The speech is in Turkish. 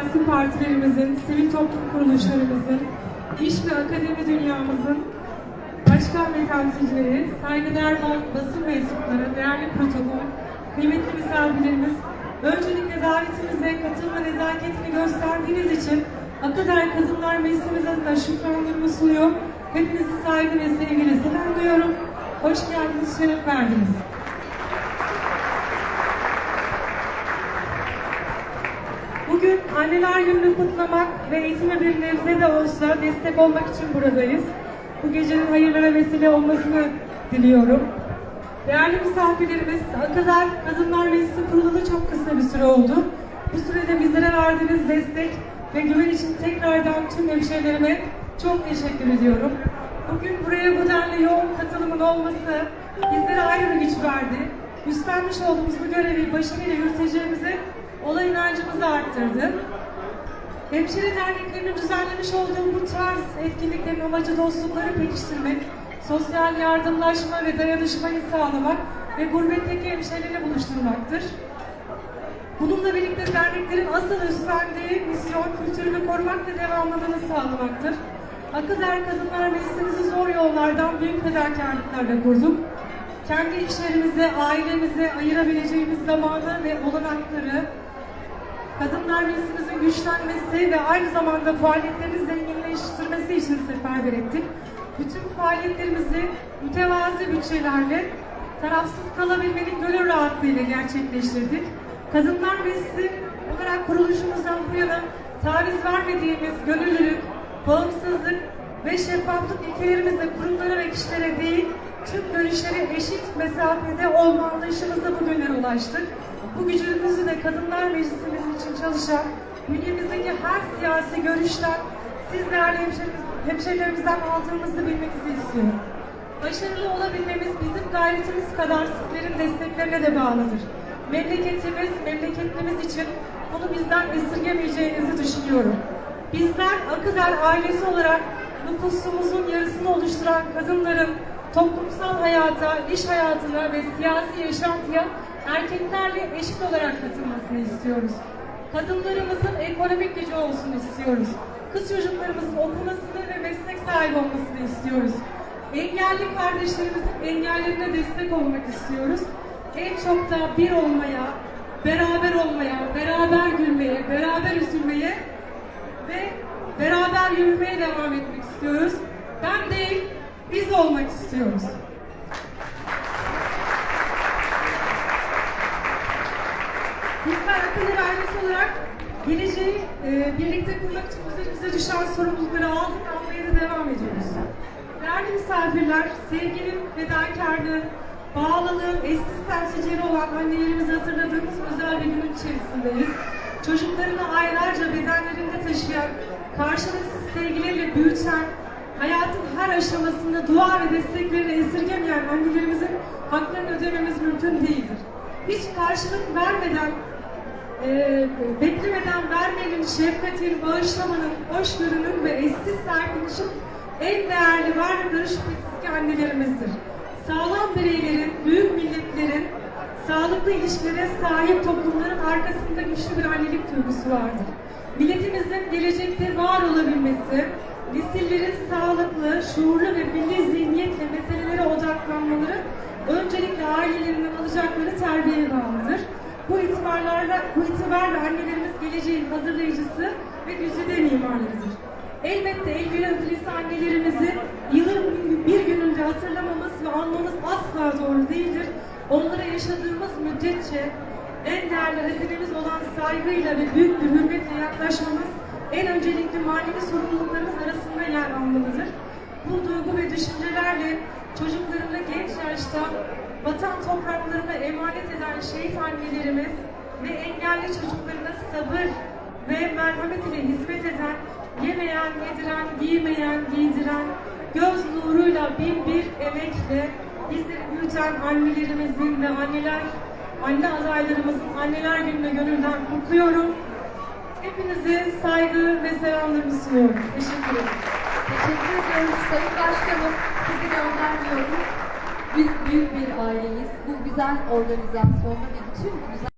siyasi partilerimizin, sivil toplum kuruluşlarımızın, iş ve akademi dünyamızın başkan ve temsilcileri, saygıdeğer basın mensupları, değerli protokol, kıymetli misafirlerimiz, öncelikle davetimize katılma nezaketini gösterdiğiniz için Akadar Kadınlar Meclisimiz adına şükranlarımı sunuyor. Hepinizi saygı ve sevgiyle selamlıyorum. Hoş geldiniz, şeref verdiniz. Bugün Anneler Günü'nü kutlamak ve eğitime bir nebze de olsa destek olmak için buradayız. Bu gecenin hayırlara vesile olmasını diliyorum. Değerli misafirlerimiz, Akadar Kadınlar Meclisi kurulalı çok kısa bir süre oldu. Bu sürede bizlere verdiğiniz destek ve güven için tekrardan tüm hemşehrilerime çok teşekkür ediyorum. Bugün buraya bu denli yoğun katılımın olması bizlere ayrı bir güç verdi. Üstlenmiş olduğumuz bu görevi başarıyla yürüteceğimize olan inancımızı arttırdı. Hemşire derneklerinin düzenlemiş olduğu bu tarz etkinliklerin amacı dostlukları pekiştirmek, sosyal yardımlaşma ve dayanışmayı sağlamak ve gurbetteki hemşehrileri buluşturmaktır. Bununla birlikte derneklerin asıl üstlendiği misyon kültürünü korumak ve devamlılığını sağlamaktır. Akızer Kadınlar Meclisimizi zor yollardan büyük fedakarlıklarla kurduk. Kendi işlerimize, ailemize ayırabileceğimiz zamanı ve olanakları Kadınlar Meclisimizin güçlenmesi ve aynı zamanda faaliyetlerini zenginleştirmesi için seferber ettik. Bütün faaliyetlerimizi mütevazi bütçelerle tarafsız kalabilmenin gönül rahatlığıyla gerçekleştirdik. Kadınlar Meclisi olarak kuruluşumuzdan bu yana taviz vermediğimiz gönüllülük, bağımsızlık ve şeffaflık ilkelerimizle kurumlara ve kişilere değil, tüm görüşlere eşit mesafede olma anlayışımızla bugünlere ulaştık. Bu gücümüzü de Kadınlar Meclisimiz için çalışan, bünyemizdeki her siyasi görüşten, siz değerli hemşerimiz, hemşerilerimizden aldığımızı bilmenizi istiyorum. Başarılı olabilmemiz bizim gayretimiz kadar sizlerin desteklerine de bağlıdır. Memleketimiz, memleketimiz için bunu bizden esirgemeyeceğinizi düşünüyorum. Bizler Akızer ailesi olarak nüfusumuzun yarısını oluşturan kadınların toplumsal hayata, iş hayatına ve siyasi yaşantıya erkeklerle eşit olarak katılmasını istiyoruz. Kadınlarımızın ekonomik gücü olsun istiyoruz. Kız çocuklarımızın okumasını ve meslek sahibi olmasını istiyoruz. Engelli kardeşlerimizin engellerine destek olmak istiyoruz. En çok da bir olmaya, beraber olmaya, beraber gülmeye, beraber üzülmeye ve beraber yürümeye devam etmek istiyoruz. Ben değil, biz olmak istiyoruz. Akıllı ailesi olarak geleceği e, birlikte kurmak için üzerimize düşen sorumlulukları aldık, almaya da devam ediyoruz. Değerli misafirler, sevginin, fedakarlığın, bağlılığın eşsiz temsilcileri olan annelerimizi hatırladığımız özel bir günün içerisindeyiz. Çocuklarını aylarca bedenlerinde taşıyan, karşılıksız sevgileriyle büyüten, hayatın her aşamasında dua ve desteklerini esirgemeyen annelerimizin haklarını ödememiz mümkün değildir. Hiç karşılık vermeden, e, beklemeden vermenin, şefkatin, bağışlamanın, hoşgörünün ve eşsiz serpilişin en değerli varlıkları şüphesiz ki annelerimizdir. Sağlam bireylerin, büyük milletlerin, sağlıklı ilişkilere sahip toplumların arkasında güçlü bir annelik duygusu vardır. Milletimizin gelecekte var olabilmesi, nesillerin sağlıklı, şuurlu ve milli zihniyetle meselelere odaklanmaları öncelikle ailelerinden alacakları terbiyeye bağlıdır. Bu itibarlarla, bu itibarla annelerimiz geleceğin hazırlayıcısı ve güzide mimarlarıdır. Elbette el bir ödülüsü annelerimizi yılın bir gününde hatırlamamız ve anmamız asla doğru değildir. Onlara yaşadığımız müddetçe en değerli hazinemiz olan saygıyla ve büyük bir hürmetle yaklaşmamız en öncelikli manevi sorumluluklarımız arasında yer almalıdır. Bu duygu ve düşüncelerle çocuklarını genç yaşta vatan topraklarına emanet eden şehit annelerimiz ve engelli çocuklarına sabır ve merhamet ile hizmet eden, yemeyen, yediren, giymeyen, giydiren, göz nuruyla bin bir emekle bizleri büyüten annelerimizin ve anneler, anne adaylarımızın anneler gününe gönülden kutluyorum. Hepinize saygı ve selamlarımı sunuyorum. Teşekkür ederim. Sayın Başkanım. Sizi göndermiyoruz. Biz büyük bir aileyiz. Bu güzel organizasyonda ve tüm bu güzel